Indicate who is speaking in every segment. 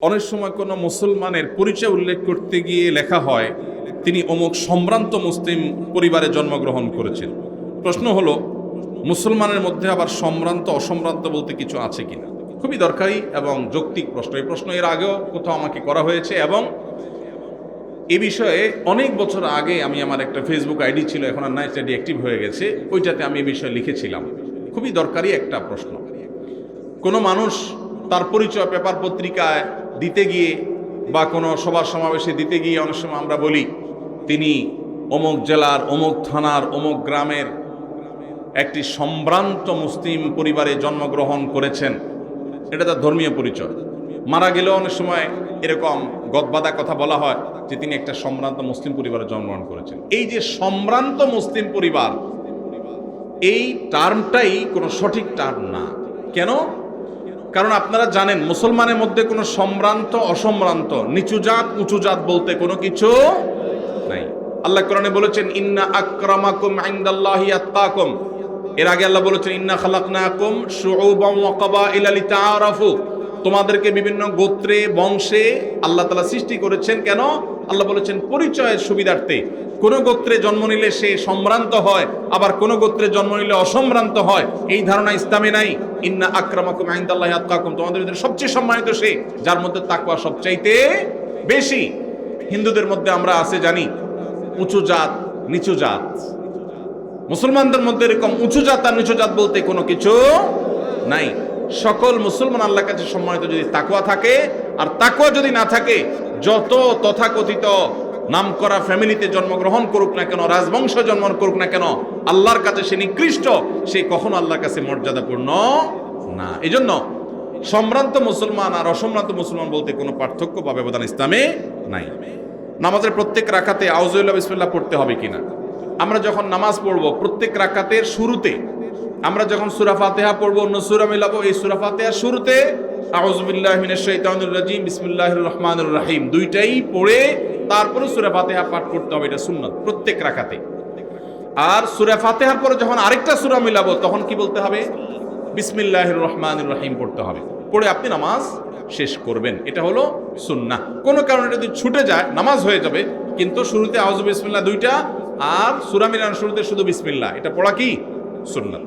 Speaker 1: অনেক সময় কোনো মুসলমানের পরিচয় উল্লেখ করতে গিয়ে লেখা হয়, তিনি অমুক সম্ভ্রান্ত মুসলিম পরিবারে জন্মগ্রহণ করেছেন। প্রশ্ন হলো, মুসলমানের মধ্যে আবার সম্ভ্রান্ত, অসম্ভ্রান্ত বলতে কিছু আছে কিনা? খুবই দরকারি এবং যৌক্তিক প্রশ্ন। এই প্রশ্ন এর আগেও কোথাও আমাকে করা হয়েছে এবং এ বিষয়ে অনেক বছর আগে আমি আমার একটা ফেসবুক আইডি ছিল, এখন আর নাই, সেটি অ্যাক্টিভ হয়ে গেছে। ওইটাতে আমি এ বিষয়ে লিখেছিলাম। খুবই দরকারি একটা প্রশ্ন। কোনো মানুষ তার পরিচয় পেপার পত্রিকায় দিতে গিয়ে বা কোনো সভা সমাবেশে দিতে গিয়ে অনেক সময় আমরা বলি, তিনি অমুক জেলার, অমুক থানার, অমুক গ্রামের একটি সম্ভ্রান্ত মুসলিম পরিবারে জন্মগ্রহণ করেছেন। এটা তার ধর্মীয় পরিচয়। মারা গেলেও অনেক সময় এরকম গদবাদা কথা বলা হয় যে তিনি একটা সম্ভ্রান্ত মুসলিম পরিবারে জন্মগ্রহণ করেছেন। এই যে সম্ভ্রান্ত মুসলিম পরিবার, এই টার্মটাই কোনো সঠিক টার্ম না। কেন? কারণ আপনারা জানেন, মুসলমানের মধ্যে কোনো সম্ভ্রান্ত, অসম্ভ্রান্ত, নিচু জাত, উঁচু জাত বলতে কোনো কিছু নাই। আল্লাহ কোরআনে বলেছেন, ইন্না আক্রামাকুম ইনদাল্লাহি আতকাকুম এর আগে আল্লাহ বলেছেন, ইন্না খালাকনাকুম শুউবাম ওয়া কাবাইলা লিতাআরাফু। তোমাদেরকে বিভিন্ন গোত্রে, বংশে আল্লাহ তাআলা সৃষ্টি করেছেন কেন? আল্লাহ বলেছেন, পরিচয়ের সুবিধার্থে। কোন গোত্রে জন্ম নিলে সে সম্ভ্রান্ত হয়, আবার কোন গোত্রে জন্ম নিলে অসম্ভ্রান্ত হয়। এই ধারণা ইসলামে নাই। ইন্না আক্রামাকুম ইনদাল্লাহি আতকাকুম। তোমাদের ভিতরে সবচেয়ে সম্মানিত সে, যার মধ্যে তাকওয়া সবচাইতে বেশি। হিন্দুদের মধ্যে আমরা আছে জানি, উঁচু জাত, নিচু জাত। মুসলমানদের মধ্যে এরকম উঁচু জাত আর নিচু জাত বলতে কোনো কিছু নাই। সকল মুসলমান আল্লাহর কাছে সম্মানিত যদি তাকুয়া থাকে, আর তাকুয়া যদি না থাকে, যত তথাকথিত নামকরা ফ্যামিলিতে জন্মগ্রহণ করুক না কেন, রাজবংশ জন্ম করুক না কেন, আল্লাহর কাছে সে নিকৃষ্ট, সে কখনো আল্লাহর কাছে মর্যাদাপূর্ণ না। এই জন্য সম্ভ্রান্ত মুসলমান আর অসম্ভ্রান্ত মুসলমান বলতে কোনো পার্থক্য বা ব্যবধান ইসলামে নাই। নামাজের প্রত্যেক রাখাতে আউজুল্লাহ বিসমিল্লাহ পড়তে হবে কিনা? আমরা যখন নামাজ পড়ব, প্রত্যেক রাকাতের শুরুতে, আমরা যখন সুরা ফাতেহা পড়ব, অন্য সুরা মিলাবো, এই সুরা ফাতেহার শুরুতে আউজবিল্লাহ মিনাশ শাইতানির রাজিম, বিসমিল্লাহির রহমানির রহিম। দুইটাই পড়ে তারপরে সুরা ফাতেহা পাঠ করতে হবে, এটা সুন্নত, প্রত্যেক রাকাতে। আর সুরা ফাতেহার পরে যখন আরেকটা সুরা মিলাবো, তখন কি বলতে হবে? বিসমিল্লাহির রহমানির রহিম পড়তে হবে। পড়ে আপনি নামাজ শেষ করবেন, এটা হলো সুন্না কোনো কারণে যদি ছুটে যায়, নামাজ হয়ে যাবে, কিন্তু শুরুতে আউজ বিসমিল্লাহ দুইটা, আর সুরা মিলানোর শুরুতে শুধু বিসমিল্লাহ, এটা পড়া কি? সুন্নাত।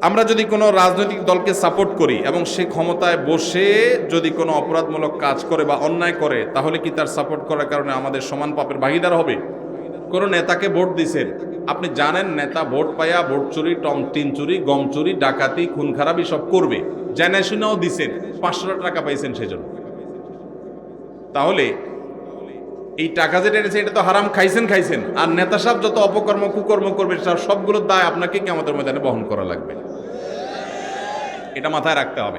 Speaker 1: আমরা যদি কোনো রাজনৈতিক দলকে সাপোর্ট করি এবং সে ক্ষমতায় বসে যদি কোনো অপরাধমূলক কাজ করে বা অন্যায় করে, তাহলে কি তার সাপোর্ট করার কারণে আমাদের সমান পাপের ভাগিদার হবে? কোনো নেতাকে ভোট দিছেন। আপনি জানেন, নেতা ভোট পাইয়া ভোট চুরি, টম টিন চুরি, গম চুরি, ডাকাতি, খুন খারাপি সব করবে। জানা শুনেও দিছেন, পাঁচশো টাকা পাইছেন সেজন্য। তাহলে এই টাকা যেটা এনেছে, এটা তো হারাম, খাইছেন খাইছেন। আর নেতা সাহেব যত অপকর্ম, কুকর্ম করবে তার সবগুলোর দায় আপনাকে আমাদের ময়দানে বহন করা লাগবে। এটা মাথায় রাখতে হবে।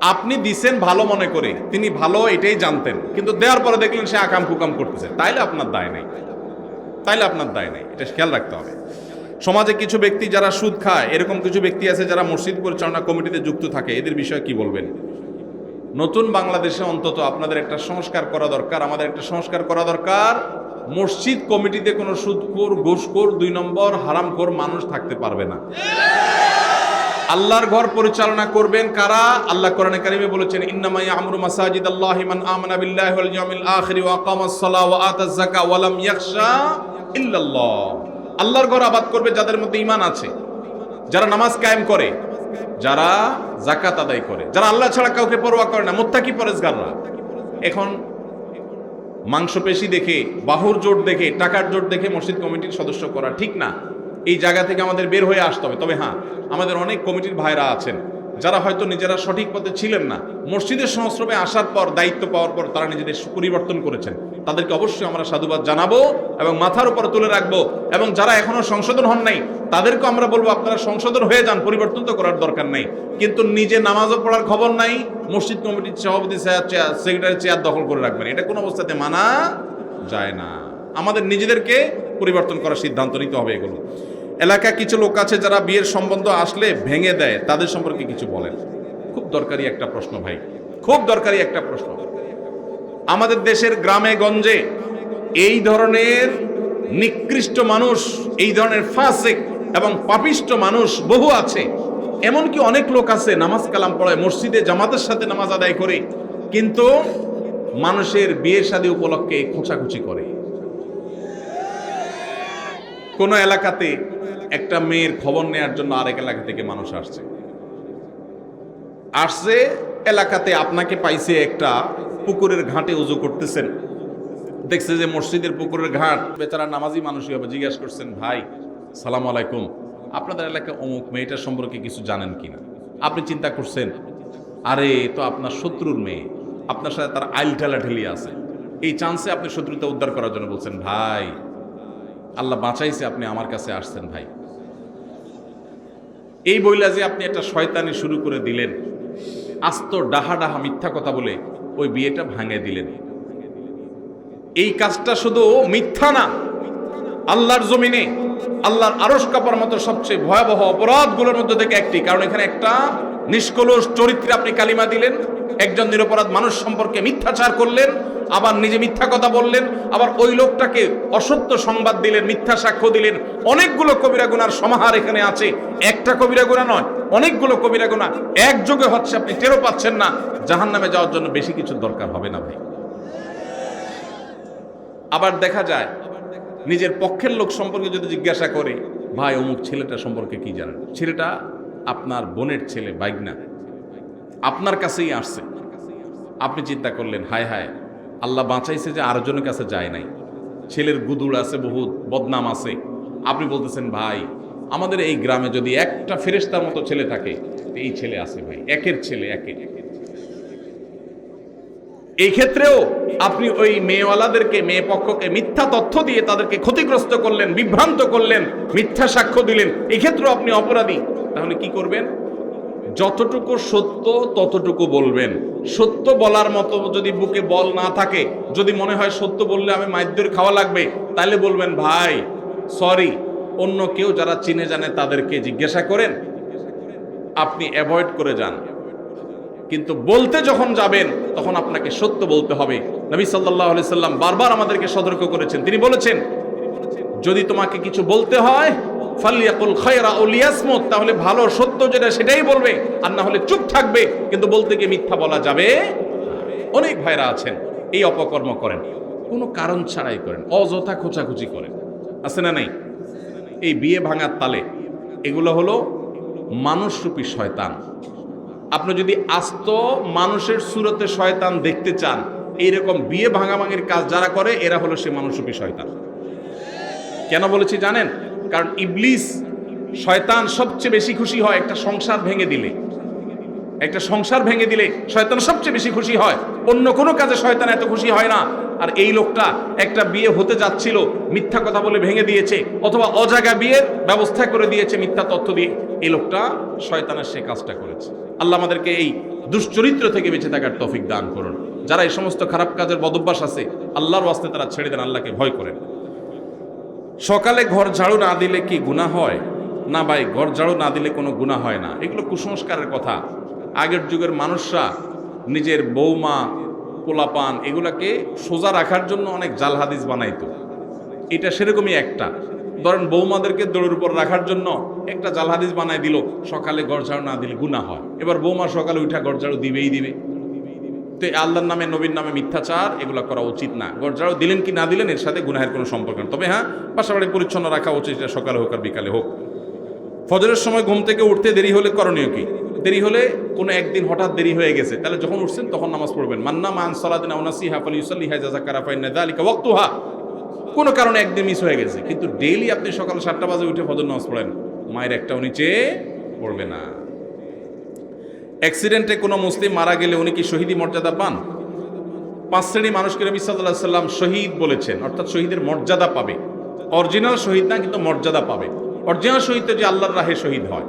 Speaker 1: আপনি দিছেন ভালো মনে করে, তিনি ভালো এটাই জানতেন। কিন্তু দেওয়ার পরে দেখলেন সে আকাম কুকাম করতেছে। তাইলে আপনার দায় নেই। তাইলে আপনার দায় নেই। এটা খেয়াল রাখতে হবে। সমাজে কিছু ব্যক্তি যারা সুদ খায়, এরকম কিছু ব্যক্তি আছে যারা মসজিদ পরিচালনা কমিটিতে যুক্ত থাকে, এদের বিষয়ে কি বলবেন? নতুন বাংলাদেশে অন্তত আপনাদের একটা সংস্কার করা দরকার, আমাদের একটা সংস্কার করা দরকার। মসজিদ কমিটিতে কোনো সুদখোর, ঘুষখোর, দুই নম্বর হারামখোর মানুষ থাকতে পারবে না। আল্লাহর ঘর পরিচালনা করবেন কারা? আল্লাহ কোরআনে কারিমে বলেছেন, ইন্নামা ইয়ামুরু মাসাজিদ আল্লাহি মান আমানা বিল্লাহি ওয়াল ইয়াউমিল আখির ওয়া আকামাস সালাহ ওয়া আতাজ যাকা ওয়া লাম ইয়াখশা ইল্লাল্লাহ। আল্লাহর ঘর আবাদ করবে যাদের মধ্যে ঈমান আছে, যারা নামাজ কায়েম করে। যারা জাকাত আদায় করে, যারা আল্লাহ ছাড়া কাউকে পরোয়া করে না, মুত্তাকি পরেজগাররা। এখন মাংসপেশি দেখে, বাহুর জোট দেখে, টাকার জোট দেখে মসজিদ কমিটির সদস্য করা ঠিক না। এই জায়গা থেকে আমাদের বের হয়ে আসতে হবে। তবে হ্যাঁ আমাদের অনেক কমিটির ভাইরা আছেন। যারা হয়তো নিজেরা সঠিক পথে ছিলেন না, মসজিদের সংস্রবে আসার পর, দায়িত্ব পাওয়ার পর তারা নিজেদের পরিবর্তন করেছেন। তাদেরকে অবশ্যই আমরা সাধুবাদ জানাব এবং মাথার উপর তুলে রাখব এবং যারা এখনও সংশোধন হন নাই, তাদেরকে আমরা বলব, আপনারা সংশোধন হয়ে যান, পরিবর্তন তো করার দরকার নাই। কিন্তু নিজে নামাজও পড়ার খবর নাই, মসজিদ কমিটির সভাপতি সেক্রেটারি চেয়ার দখল করে রাখবেন। এটা কোনো অবস্থাতে মানা যায় না। আমাদের নিজেদেরকে পরিবর্তন করার সিদ্ধান্ত নিতে হবে এগুলো। এলাকা কিছু লোক আছে যারা বিয়ের সম্বন্ধ আসলে ভেঙে দেয়, তাদের সম্পর্কে কিছু বলেন। খুব দরকারি একটা প্রশ্ন ভাই। খুব দরকারি একটা প্রশ্ন। আমাদের দেশের গ্রামে গঞ্জে এই ধরনের নিকৃষ্ট মানুষ, এই ধরনের ফাসেক এবং পাপিষ্ট মানুষ বহু আছে। এমনকি অনেক লোক আছে নামাজ কালাম পড়ায়, মসজিদে জামাতের সাথে নামাজ আদায় করে, কিন্তু মানুষের বিয়ে শাদী উপলক্ষে খোঁচাখুচি করে। কোন এলাকাতে একটা মেয়ের খবর নেয়ার জন্য আরেক এলাকা থেকে মানুষ আসছে। আসছে, এলাকাতে আপনাকে পাইছে একটা পুকুরের ঘাটে উজু করতেছেন। দেখছে যে মসজিদের পুকুরের ঘাট। বেচারা নামাজি মানুষই হবে, জিজ্ঞাসা করছেন, ভাই, সালাম আলাইকুম। আপনাদের এলাকায় অমুক মেয়েটার সম্পর্কে কিছু জানেন কিনা আপনি চিন্তা করছেন, আরে তো আপনার শত্রুর মেয়ে। আপনার সাথে তার আইল ঠেলা ঠেলি আছে। এই চান্সে আপনি শত্রুতা উদ্ধার করার জন্য বলছেন, ভাই, আল্লাহ বাঁচাইছে আপনি আমার কাছে আসছেন, ভাই। এই বইলা যে আপনি একটা শয়তানি শুরু করে দিলেন, আস্ত ডাহা ডাহা মিথ্যা কথা বলে ওই বিয়েটা ভাঙে দিলেন। এই কাজটা শুধু মিথ্যা না, আল্লাহর জমিনে, আল্লাহর আরস কাপার মতো সবচেয়ে ভয়াবহ অপরাধগুলোর মধ্যে থেকে একটি। কারণ এখানে একটা নিষ্কলুষ চরিত্রে আপনি কালিমা দিলেন, একজন নিরপরাধ মানুষ সম্পর্কে মিথ্যাচার করলেন আবার নিজে মিথ্যা কথা বললেন, আবার ওই লোকটাকে অসত্য সংবাদ দিলেন, মিথ্যা সাক্ষ্য দিলেন। অনেকগুলো কবিরা গুনার সমাহার এখানে আছে। একটা কবিরা গুণা নয়, অনেকগুলো কবিরা গুণা একযোগে হচ্ছে, আপনি টেরও পাচ্ছেন না। জাহান নামে যাওয়ার জন্য বেশি কিছু দরকার হবে না ভাই। আবার দেখা যায়, নিজের পক্ষের লোক সম্পর্কে যদি জিজ্ঞাসা করে, ভাই, অমুক ছেলেটা সম্পর্কে কি জানেন? ছেলেটা আপনার বোনের ছেলে বাইগনা আপনার কাছেই আসছে। আপনি চিন্তা করলেন, হায় হায় আল্লাহ বাঁচাইছে যে আরেকজনের কাছে যায় নাই। ছেলের গুদুর আছে বহুত, বদনাম আছে। আপনি বলতেছেন, ভাই, আমাদের এই গ্রামে যদি একটা ফেরেস্তার মতো ছেলে থাকে এই ছেলে আছে ভাই, একের ছেলে একের এই ক্ষেত্রেও আপনি ওই মেয়েওয়ালাদেরকে, মেয়ে পক্ষকে মিথ্যা তথ্য দিয়ে তাদেরকে ক্ষতিগ্রস্ত করলেন, বিভ্রান্ত করলেন, মিথ্যা সাক্ষ্য দিলেন এই ক্ষেত্রেও আপনি অপরাধী। তাহলে কি করবেন? যতটুকু সত্য, ততটুকু বলবেন। সত্য বলার মতো যদি বুকে বল না থাকে, যদি মনে হয় সত্য বললে আমি মাইদ্যের খাওয়া লাগবে, তাহলে বলবেন, ভাই সরি অন্য কেউ যারা চিনে জানে তাদেরকে জিজ্ঞাসা করেন, আপনি অ্যাভয়েড করে যান। কিন্তু বলতে যখন যাবেন, তখন আপনাকে সত্য বলতে হবে। নবী সাল্লাহ সাল্লাম বারবার আমাদেরকে সতর্ক করেছেন। তিনি বলেছেন, যদি তোমাকে কিছু বলতে হয় ফালিয়াকুল খয়রা ও লিয়াসমত, তাহলে ভালো সত্য যেটা সেটাই বলবে, আর না হলে চুপ থাকবে, কিন্তু বলতে গিয়ে মিথ্যা বলা যাবে অনেক ভাইরা আছেন, এই অপকর্ম করেন, কোনো কারণ ছাড়াই করেন, অযথা খোঁচাখুচি করেন। আছে না নাই? এই বিয়ে ভাঙার তালে, এগুলো হলো মানুষরূপী শয়তান। আপনি যদি আস্ত মানুষের সুরতে শয়তান দেখতে চান, এইরকম বিয়ে ভাঙা ভাঙাভাঙির কাজ যারা করে, এরা হলো সে মানুষরূপী শয়তান। কেন বলেছি জানেন? কারণ ইবলিস, শয়তান সবচেয়ে বেশি খুশি হয় একটা সংসার ভেঙে দিলে। একটা সংসার ভেঙে দিলে শয়তান সবচেয়ে বেশি খুশি হয়। অন্য কোনো কাজে শয়তান এত খুশি হয় না। আর এই লোকটা একটা বিয়ে হতে যাচ্ছিল, মিথ্যা কথা বলে ভেঙে দিয়েছে, অথবা অজাগা বিয়ের ব্যবস্থা করে দিয়েছে মিথ্যা তথ্য দিয়ে। এই লোকটা শয়তানের সে কাজটা করেছে। আল্লাহ আমাদেরকে এই দুশ্চরিত্র থেকে বেঁচে থাকার তফিক দান করুন। যারা এই সমস্ত খারাপ কাজের বদভ্যাস আছে, আল্লাহর ওয়াস্তে তারা ছেড়ে দেন, আল্লাহকে ভয় করেন। সকালে ঘর ঝাড়ু না দিলে কি গুণা হয়? না ভাই, ঘর ঝাড়ু না দিলে কোনো গুণা হয় না। এগুলো কুসংস্কারের কথা। আগের যুগের মানুষরা, নিজের বৌমা, পোলাপান, এগুলাকে সোজা রাখার জন্য অনেক জাল হাদিস বানাইতো। এটা সেরকমই একটা। ধরেন বৌমাদেরকে দৌড়ের উপর রাখার জন্য একটা জাল হাদিস বানাই দিল, সকালে ঘর ঝাড়ু না দিলে গুণা হয়। এবার বৌমা সকালে উঠা ঘর ঝাড়ু দিবেই দিবে। তো আল্লাহর নামে, নবীর নামে মিথ্যাচার, এগুলো করা উচিত না। গরজাও দিলেন কি না দিলেন, এর সাথে গুনাহের কোনো সম্পর্ক নেই। তবে হ্যাঁ পাশাপাশি পরিচ্ছন্ন রাখা উচিত এটা সকালে হোক আর বিকালে হোক। ফজরের সময় ঘুম থেকে উঠতে দেরি হলে করণীয় কি? দেরি হলে কোনো একদিন হঠাৎ দেরি হয়ে গেছে, তাহলে যখন উঠছেন তখন নামাজ পড়বেন। মান্না মান সালাদিন আউনাসি হাফালি ইউসাল্লি হাই জাজা কারাফাইন দালিকা ওয়াক্তুহা। কোনো কারণে একদিন মিস হয়ে গেছে, কিন্তু ডেইলি আপনি সকাল সাতটা বাজে উঠে ফজর নামাজ পড়েন। মায়ের একটাও নিচে পড়বে না। অ্যাক্সিডেন্টে কোনো মুসলিম মারা গেলে উনি কি শহীদি মর্যাদা পান? পাঁচ শ্রেণি মানুষকে নবী সাল্লাহ সাল্লাম শহীদ বলেছেন, অর্থাৎ শহীদের মর্যাদা পাবে। অরিজিনাল শহীদ না, কিন্তু মর্যাদা পাবে। অরিজিনাল শহীদ যে আল্লাহর রাহে শহীদ হয়।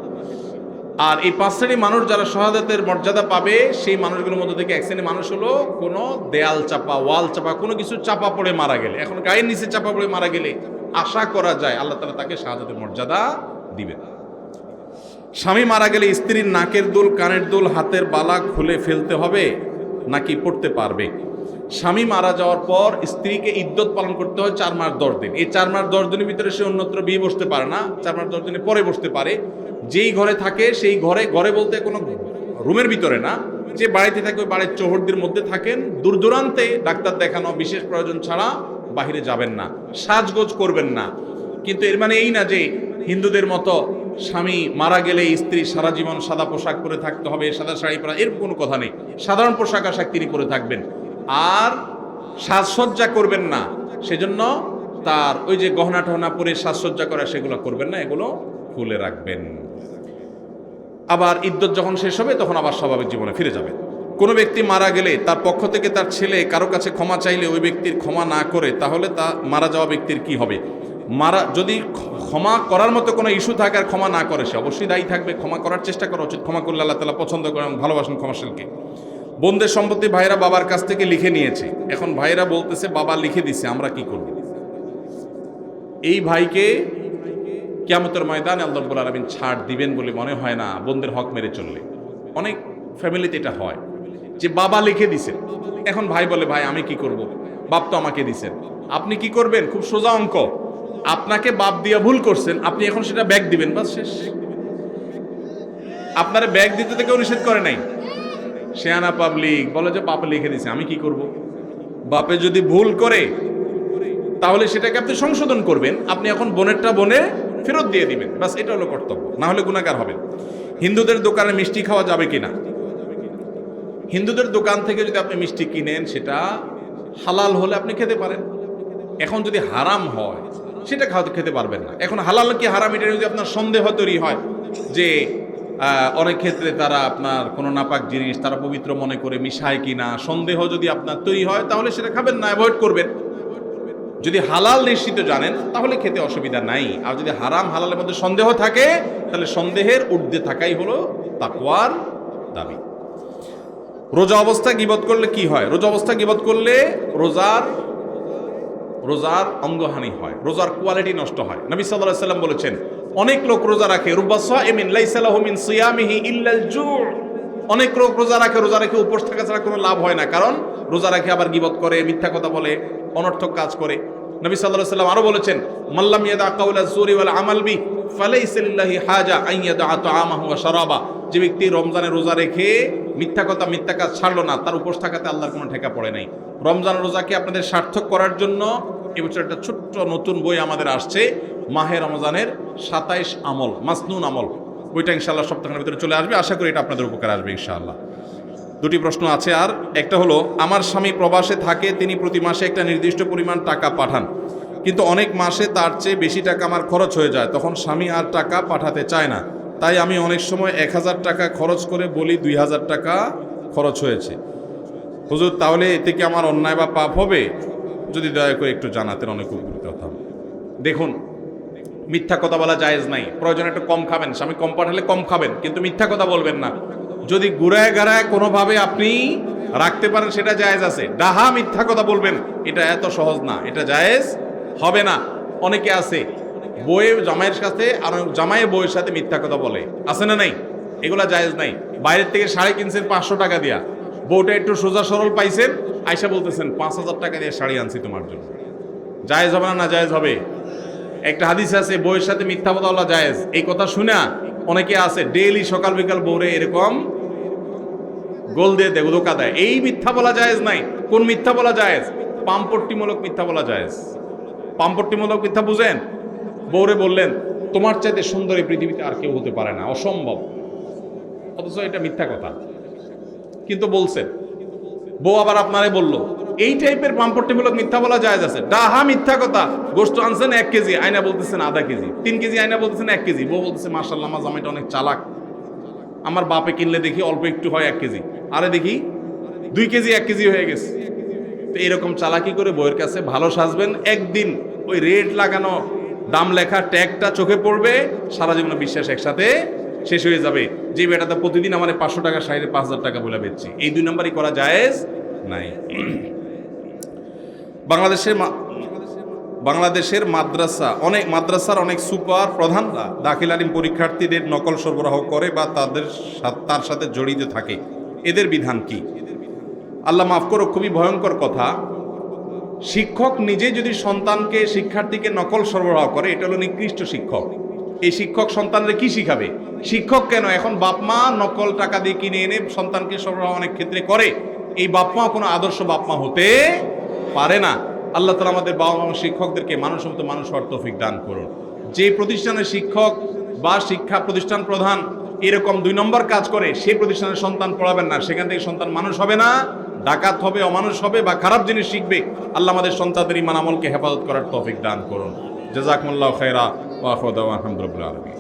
Speaker 1: আর এই পাঁচ শ্রেণি মানুষ যারা শাহাদাতের মর্যাদা পাবে, সেই মানুষগুলোর মধ্যে থেকে এক শ্রেণি মানুষ হলো কোনো দেয়াল চাপা, ওয়াল চাপা, কোনো কিছু চাপা পড়ে মারা গেলে। এখন গায়ের নিচে চাপা পড়ে মারা গেলে আশা করা যায় আল্লাহ তালা তাকে শাহাদাতের মর্যাদা দিবেন। স্বামী মারা গেলে স্ত্রীর নাকের দুল, কানের দুল, হাতের বালা খুলে ফেলতে হবে নাকি পড়তে পারবে? স্বামী মারা যাওয়ার পর স্ত্রীকে ইদ্যত পালন করতে হয় চার মাস দশ দিন। এই চার মাস দশ দিনের ভিতরে সে অন্যত্র বিয়ে বসতে পারে না, চার মাস দশ দিনের পরে বসতে পারে। যেই ঘরে থাকে সেই ঘরে ঘরে বলতে কোনো রুমের ভিতরে না, যে বাড়িতে থাকে ওই বাড়ির চৌহদ্দির মধ্যে থাকেন। দূর দূরান্তে ডাক্তার দেখানো বিশেষ প্রয়োজন ছাড়া বাহিরে যাবেন না, সাজগোজ করবেন না। কিন্তু এর মানে এই না যে হিন্দুদের মতো স্বামী মারা গেলে স্ত্রী সারা জীবন সাদা পোশাক পরে থাকতে হবে, সাদা শাড়ি পরা এর কোনো কথা নেই। সাধারণ পোশাক আশাক তিনি পরে থাকবেন। আর সাজসজ্জা করবেন না, সেজন্য তার ওই যে গহনা টহনা পরে সাজসজ্জা করা, সেগুলো করবেন না, এগুলো খুলে রাখবেন। আবার ইদ্যত যখন শেষ হবে, তখন আবার স্বাভাবিক জীবনে ফিরে যাবে কোনো ব্যক্তি মারা গেলে তার পক্ষ থেকে তার ছেলে কারও কাছে ক্ষমা চাইলে ওই ব্যক্তির ক্ষমা না করে, তাহলে তা মারা যাওয়া ব্যক্তির কি হবে? মারা, যদি ক্ষমা করার মতো কোনো ইস্যু থাকে আর ক্ষমা না করে সে। অবশ্যই দায়ী থাকবে, ক্ষমা করার চেষ্টা করা উচিত, ক্ষমা করলে আল্লাহ তালা পছন্দ করেন ভালোবাসেন ক্ষমাশীলকে। বোনদের সম্পত্তি ভাইরা বাবার কাছ থেকে লিখে নিয়েছে। এখন ভাইরা বলতেছে, বাবা লিখে দিছে, আমরা কি করব? এই ভাইকে কিয়ামতের ময়দানে আল্লাহ রব্বুল আলমিন ছাড় দিবেন বলে মনে হয় না, বোনদের হক মেরে চললে। অনেক ফ্যামিলিতে এটা হয় যে বাবা লিখে দিছে। এখন ভাই বলে, ভাই, আমি কি করব? বাপ তো আমাকে দিছেন আপনি কি করবেন? খুব সোজা অঙ্ক। আপনাকে বাপ দিয়া ভুল করছেন, আপনি এখন সেটা ব্যাগ দিবেন, বাস শেষ। আপনার ব্যাগ দিতে তো কেউ নিষেধ করে নাই। শেয়ানা পাবলিক বলে যে বাপে লিখে দিছে, আমি কি করব? বাপে যদি ভুল করে, তাহলে সেটাকে আপনি সংশোধন করবেন, আপনি এখন বোনেরটা বনে ফেরত দিয়ে দিবেন, বাস এটা হলো কর্তব্য, না হলে গুণাকার হবেন। হিন্দুদের দোকানে মিষ্টি খাওয়া যাবে কিনা? হিন্দুদের দোকান থেকে যদি আপনি মিষ্টি কিনেন, সেটা হালাল হলে আপনি খেতে পারেন। এখন যদি হারাম হয় সেটা খাওয়াতে খেতে পারবেন না। এখন হালাল কি হারাম, এটা যদি আপনার সন্দেহ তৈরি হয় যে অনেক ক্ষেত্রে তারা আপনার কোনো নাপাক জিনিস তারা পবিত্র মনে করে মিশায় কি না সন্দেহ যদি আপনার তৈরি হয়, তাহলে সেটা খাবেন না অ্যাভয়েড করবেন। যদি হালাল নিশ্চিত জানেন, তাহলে খেতে অসুবিধা নাই। আর যদি হারাম, হালালের মধ্যে সন্দেহ থাকে, তাহলে সন্দেহের ঊর্ধ্বে থাকাই হলো তাকওয়ার দাবি। রোজা অবস্থা গিবত করলে কি হয়? রোজা অবস্থা গিবত করলে রোজার রোজার অঙ্গহানি হয়, রোজার কোয়ালিটি নষ্ট হয়। নবী আলাইহি সাল্লাম বলেছেন, অনেক লোক রোজা রাখে অনেক লোক রোজা রাখে, রোজা রেখে উপোস থাকা ছাড়া কোনো লাভ হয় না, কারণ রোজা রাখে আবার গিবত করে, মিথ্যা কথা বলে, অনর্থক কাজ করে। নবী আলাইহি সাল্লাম আরও বলেছেন মাল্লাম ইয়াদা কাউলা জুরি ওয়াল আমাল বি ফালাইসা লিল্লাহি হাজা আন ইয়াদা তাআমাহু ওয়া শারাবা। যে ব্যক্তি রমজানে রোজা রেখে মিথ্যা কথা, মিথ্যা কাজ ছাড়লো না, তার উপোস থাকাতে আল্লাহর কোনো ঠেকা পড়ে নাই। রমজান রোজাকে আপনাদের সার্থক করার জন্য এবছর একটা ছোট্ট নতুন বই আমাদের আসছে, মাহে রমজানের সাতাইশ আমল, মাসনুন আমল। বইটা ইনশাআল্লাহ সপ্তাহের ভিতরে চলে আসবে। আশা করি এটা আপনাদের উপকার আসবে ইনশাআল্লাহ। দুটি প্রশ্ন আছে আর, একটা হলো, আমার স্বামী প্রবাসে থাকে, তিনি প্রতি মাসে একটা নির্দিষ্ট পরিমাণ টাকা পাঠান। কিন্তু অনেক মাসে তার চেয়ে বেশি টাকা আমার খরচ হয়ে যায়। তখন স্বামী আর টাকা পাঠাতে চায় না। তাই আমি অনেক সময় এক হাজার টাকা খরচ করে বলি, দুই হাজার টাকা খরচ হয়েছে। হুজুর, তাহলে এতে কি আমার অন্যায় বা পাপ হবে? যদি দয়া করে একটু জানাতেন অনেক উপকৃত হতাম। দেখুন, মিথ্যা কথা বলা জায়েজ নাই। প্রয়োজন একটু কম খাবেন। স্বামী কম পাঠালে কম খাবেন, কিন্তু মিথ্যা কথা বলবেন না। যদি গুড়ায় গাড়ায় কোনোভাবে আপনি রাখতে পারেন, সেটা জায়েজ আছে। ডাহা মিথ্যা কথা বলবেন, এটা এত সহজ না, এটা জায়েজ হবে না। অনেকে আছে বইয়ে জামাইয়ের সাথে আর জামাইয়ের বইয়ের সাথে মিথ্যা কথা বলে। আছে না নাই? এগুলা জায়েজ নাই। বাইরের থেকে শাড়ি কিনছেন পাঁচশো টাকা দিয়া। বউটা একটু সোজা সরল পাইছেন আয়সা বলতেছেন, পাঁচ হাজার টাকা দিয়ে শাড়ি আনছি তোমার জন্য। জায়েজ হবে না না জায়েজ হবে? একটা হাদিস আছে, বউয়ের সাথে মিথ্যা কথা বলা জায়েজ। এই কথা শুনে অনেকে আছে, ডেইলি সকাল বিকাল বউরে এরকম গোল দিয়ে দেয়, ধোকা দেয়। এই মিথ্যা বলা জায়েজ নাই। কোন মিথ্যা বলা জায়েজ? পাম্পট্টিমূলক মিথ্যা বলা জায়েজ। পাম্পট্টিমূলক মিথ্যা বুঝেন? বউরে বললেন, তোমার চাইতে সুন্দর এই পৃথিবীতে আর কেউ হতে পারে না। অসম্ভব। অথচ এটা মিথ্যা কথা। কিন্তু বলছেন বউ আবার আপনারে বলল, এই টাইপের পাম্পট্টিমূলক মিথ্যা বলা যায় আছে। ডাহা মিথ্যা কথা। গোস্ত আনছেন এক কেজি, আয়না বলতেছেন আধা কেজি। তিন কেজি আয়না বলতেছেন এক কেজি। বউ বলতেছে মার্শাল্লাহ আমার জামাইটা অনেক চালাক। আমার বাপে কিনলে দেখি অল্প একটু হয় এক কেজি। আরে দেখি, দুই কেজি, এক কেজি হয়ে গেছে। তো এরকম চালাকি করে বইয়ের কাছে ভালো সাজবেন। একদিন ওই রেট লাগানো দাম লেখা ট্যাগটা চোখে পড়বে। সারা জীবন বিশ্বাস একসাথে শেষ হয়ে যাবে। যে বেটাতে প্রতিদিন আমার পাঁচশো টাকা সাইডে পাঁচ হাজার টাকা বলে বেচছি। এই দুই নম্বরই করা জায়েজ? নাই। বাংলাদেশের বাংলাদেশের মাদ্রাসা, অনেক মাদ্রাসার অনেক সুপার প্রধানরা দাখিল আলিম পরীক্ষার্থীদের নকল সরবরাহ করে বা তাদের তার সাথে জড়িত থাকে। এদের বিধান কি? আল্লাহ মাফ করো, খুবই ভয়ঙ্কর কথা। শিক্ষক নিজে যদি সন্তানকে, শিক্ষার্থীকে নকল সরবরাহ করে, এটা হলো নিকৃষ্ট শিক্ষক। এই শিক্ষক সন্তানরে কি শিখাবে? শিক্ষক কেন? এখন বাপ মা নকল টাকা দিয়ে কিনে এনে সন্তানকে সরবরাহ অনেক ক্ষেত্রে করে। এই বাপ মা কোনো আদর্শ বাপ মা হতে পারে না। আল্লাহ তালা আমাদের বাবা মা শিক্ষকদেরকে মানুষ মতো মানুষ হওয়ার তৌফিক দান করুন। যে প্রতিষ্ঠানের শিক্ষক বা শিক্ষা প্রতিষ্ঠান প্রধান এরকম দুই নম্বর কাজ করে, সেই প্রতিষ্ঠানের সন্তান পড়াবেন না। সেখান থেকে সন্তান মানুষ হবে না, ডাকাত হবে, অমানুষ হবে বা খারাপ জিনিস শিখবে। আল্লাহ আমাদের সন্তানদের ইমান আমলকে হেফাজত করার তৌফিক দান করুন। জাজাকুমুল্লাহ খেরা വാഹോദവാഹം റബ്ബുലാലമീൻ